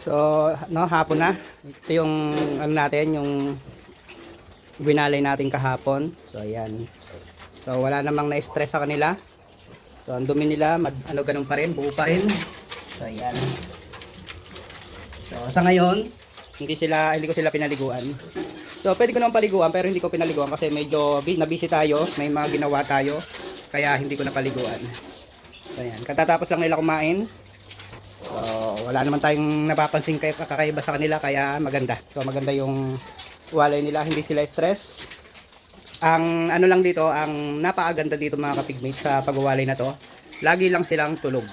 So, no, hapon na. Ito yung ano natin, yung binalay natin kahapon. So, ayan. So, wala namang na-stress sa kanila. So, ang dumi nila, mag, ano ganun pa rin, buo pa rin. So, ayan. So, sa ngayon, hindi sila, hindi ko sila pinaliguan. So, pwede ko naman paliguan, pero hindi ko pinaliguan kasi medyo bi- nabisi tayo, may mga ginawa tayo, kaya hindi ko napaliguan. So, ayan. Katatapos lang nila kumain. Wala naman tayong napapansin kay kakaiba sa kanila, kaya maganda. So, maganda yung walay nila, hindi sila stress. Ang ano lang dito, ang napakaganda dito mga kapigmate sa pagwawalay na to, lagi lang silang tulog.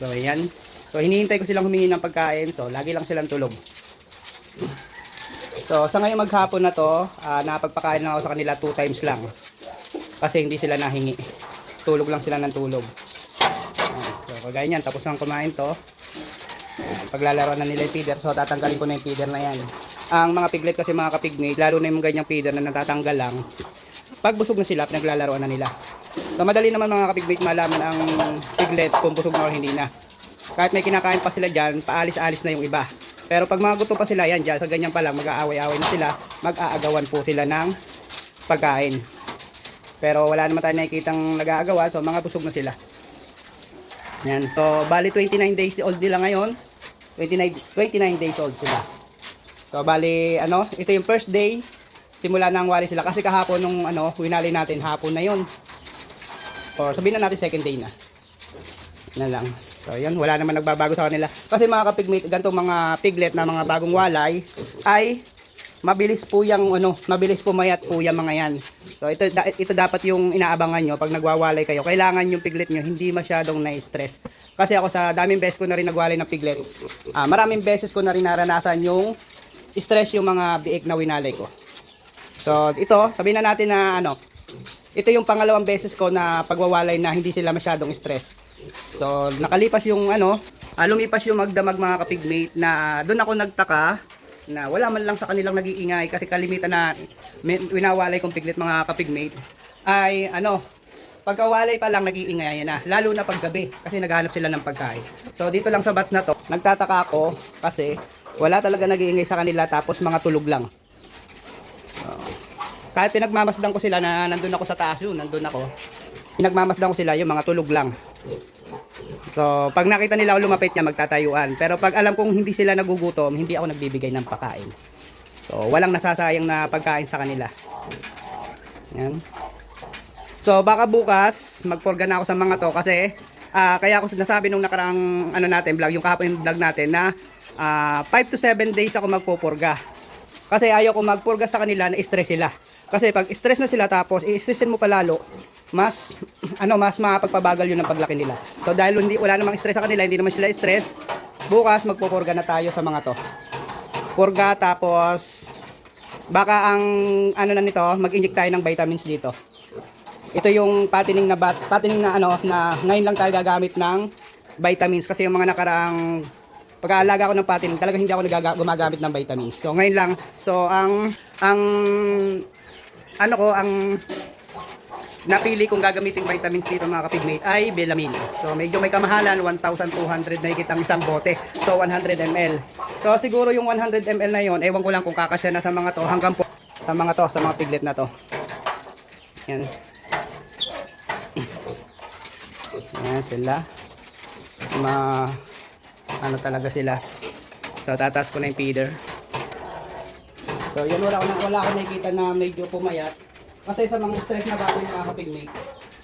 So, ayan. So, hinihintay ko silang humingi ng pagkain. So, lagi lang silang tulog. So, sa ngayong maghapon na to, ah, napagpakain lang ako sa kanila two times lang. Kasi hindi sila nahingi. Tulog lang sila ng tulog. So, kagaya niyan, tapos nang kumain to. Paglalaro na nila yung feeder, so tatanggalin ko na yung feeder na yan. Ang mga piglet kasi mga kapigmate, lalo na yung ganyang feeder na natatanggal lang, pag busog na sila, pinaglalaroan na nila. So, madali naman mga kapigmate malaman ang piglet kung busog na o hindi na. Kahit may kinakain pa sila dyan, paalis-alis na yung iba. Pero pag mga gutom pa sila, yan dyan, sa ganyan pa lang, mag-aaway-away na sila, mag-aagawan po sila ng pagkain. Pero wala naman tayo nakikitang nag-aagawa, so mga busog na sila. Yan, so bali 29 days old nila ngayon. 29, 29 days old sila. So bali, ano, ito yung first day, simula nang wali sila. Kasi kahapon nung ano, winali natin, hapon na yon Or sabihin na natin second day na. Na lang. So yan, wala naman nagbabago sa kanila. Kasi mga kapigmate, ganitong mga piglet na mga bagong walay, ay mabilis po yung ano, mabilis pumayat po yung mga yan. So ito da- ito dapat yung inaabangan nyo pag nagwawalay kayo. Kailangan yung piglet nyo hindi masyadong na-stress. Kasi ako sa daming beses ko na rin nagwalay ng piglet. Ah, maraming beses ko na rin naranasan yung stress yung mga biik na winalay ko. So ito, sabihin na natin na ano, ito yung pangalawang beses ko na pagwawalay na hindi sila masyadong stress. So, nakalipas yung ano, ah, lumipas yung magdamag mga kapigmate na doon ako nagtaka na wala man lang sa kanilang nag-iingay kasi kalimitan na winawalay kong piglet mga kapigmate ay ano, pagkawalay pa lang nag-iingay na, lalo na paggabi kasi naghahanap sila ng pagkain. So, dito lang sa bats na to, nagtataka ako kasi wala talaga nag-iingay sa kanila tapos mga tulog lang. Kahit pinagmamasdan ko sila na nandun ako sa taas yun, nandun ako. Pinagmamasdan ko sila yung mga tulog lang. So, pag nakita nila ako lumapit niya, magtatayuan. Pero pag alam kong hindi sila nagugutom, hindi ako nagbibigay ng pagkain. So, walang nasasayang na pagkain sa kanila. Yan. So, baka bukas, magporga na ako sa mga to kasi ah, kaya ako nasabi nung nakaraang ano natin, vlog, yung kahapon vlog natin na 5 to 7 days ako magpupurga. Kasi ayaw ko magpurga sa kanila na stress sila. Kasi pag stress na sila tapos i-stressin mo pa lalo, mas ano mas mapagpabagal yun ng paglaki nila. So dahil hindi wala namang stress sa kanila, hindi naman sila stress, bukas magpupurga na tayo sa mga to. Purga tapos baka ang ano na nito, mag-inject tayo ng vitamins dito. Ito yung patining na bats, patining na ano na ngayon lang tayo gagamit ng vitamins kasi yung mga nakaraang pag-aalaga ko ng patining, talaga hindi ako gumagamit ng vitamins. So ngayon lang, so ang ang ano ko, ang napili kong gagamitin vitamins dito mga kapigmate ay Belamin. So medyo may kamahalan, 1,200 na higit ang isang bote. So 100 ml. So siguro yung 100 ml na yon, ewan ko lang kung kakasya na sa mga to hanggang po sa mga to, sa mga piglet na to. Yan. Yan sila. Ma ano talaga sila. So tataas ko na yung feeder. So yan wala ko na wala ko nakikita na medyo pumayat. Kasi sa mga stress na bago mga kapigmate.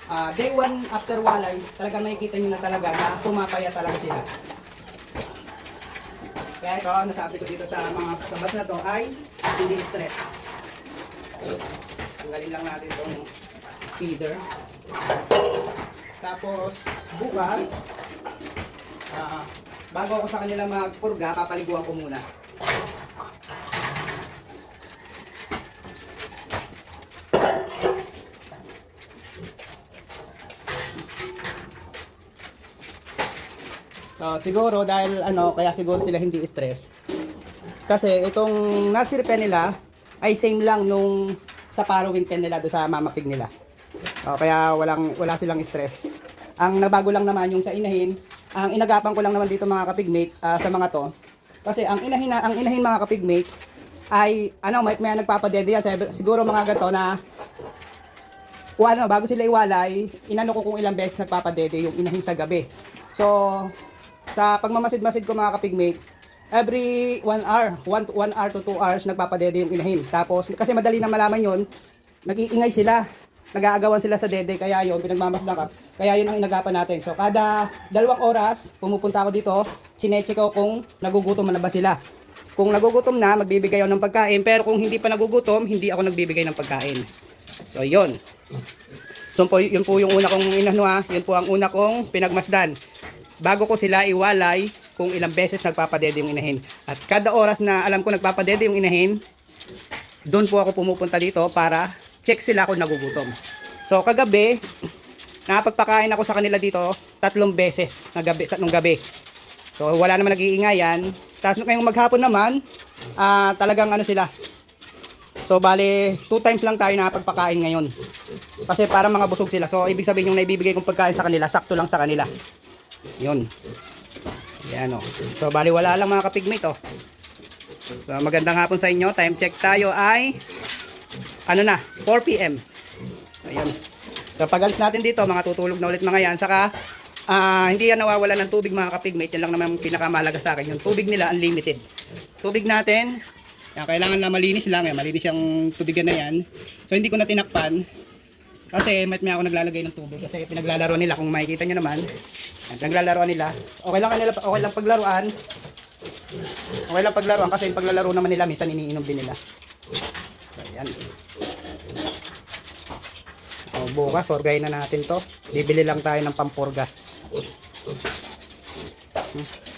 ah day 1 after walay, talaga makikita nyo na talaga na pumapayat talaga sila. Kaya ito, ano sabi ko dito sa mga sabas na to ay hindi stress. Tanggalin lang natin itong feeder. Tapos bukas, ah bago ako sa kanila magpurga, papaliguan ko muna. So, siguro dahil ano, kaya siguro sila hindi stress. Kasi itong nursery pen nila ay same lang nung sa Parowin pen nila do sa mama pig nila. O, kaya walang wala silang stress. Ang nabago lang naman yung sa inahin ang inagapan ko lang naman dito mga kapigmate ah, sa mga to. Kasi ang inahin, na- ang inahin mga kapigmate ay ano, may, may nagpapadede yan. Siguro mga gato na o ano, bago sila iwalay, inano ko kung ilang beses nagpapadede yung inahin sa gabi. So, sa pagmamasid-masid ko mga kapigmate, every 1 hour, 1 to 1 hour to 2 hours nagpapadede yung inahin. Tapos, kasi madali na malaman yon nag-iingay sila. Nag-aagawan sila sa dede, kaya yon pinagmamasdan ka. Kaya yun ang inagapan natin. So, kada dalawang oras, pumupunta ako dito, chinecheck ko kung nagugutom na ba sila. Kung nagugutom na, magbibigay ako ng pagkain. Pero kung hindi pa nagugutom, hindi ako nagbibigay ng pagkain. So, yon So po, yun po yung una kong inano ha, yun po ang una kong pinagmasdan. Bago ko sila iwalay kung ilang beses nagpapadede yung inahin. At kada oras na alam ko nagpapadede yung inahin, doon po ako pumupunta dito para check sila kung nagugutom. So kagabi, nakapagpakain ako sa kanila dito tatlong beses na gabi, sa nung gabi. So wala naman nag-iingayan. Tapos ngayong maghapon naman, ah, talagang ano sila, So bale, two times lang tayo nakapagpakain ngayon. Kasi para mga busog sila. So ibig sabihin yung naibibigay kong pagkain sa kanila, sakto lang sa kanila. Yun. Yan o. So bale wala lang mga kapigmate oh. So magandang hapon sa inyo. Time check tayo ay ano na, 4 p.m. Ayun. So pag alis natin dito, mga tutulog na ulit mga yan. Saka ah, hindi yan nawawala ng tubig mga kapigmate. Yan lang naman ang pinakamahalaga sa akin. Yung tubig nila unlimited. Tubig natin, yan, kailangan na malinis lang. Yan, malinis yung tubigan na yan. So hindi ko na tinakpan. Kasi may may ako naglalagay ng tubig. Kasi pinaglalaro nila. Kung makikita nyo naman. Yan, pinaglalaro nila. Okay lang kanila, okay lang paglaruan. Okay lang paglaruan kasi yung paglalaro naman nila minsan iniinom din nila. So, yan. O, bukas, forgayin na natin to. Bibili lang tayo ng pampurga. Hmm.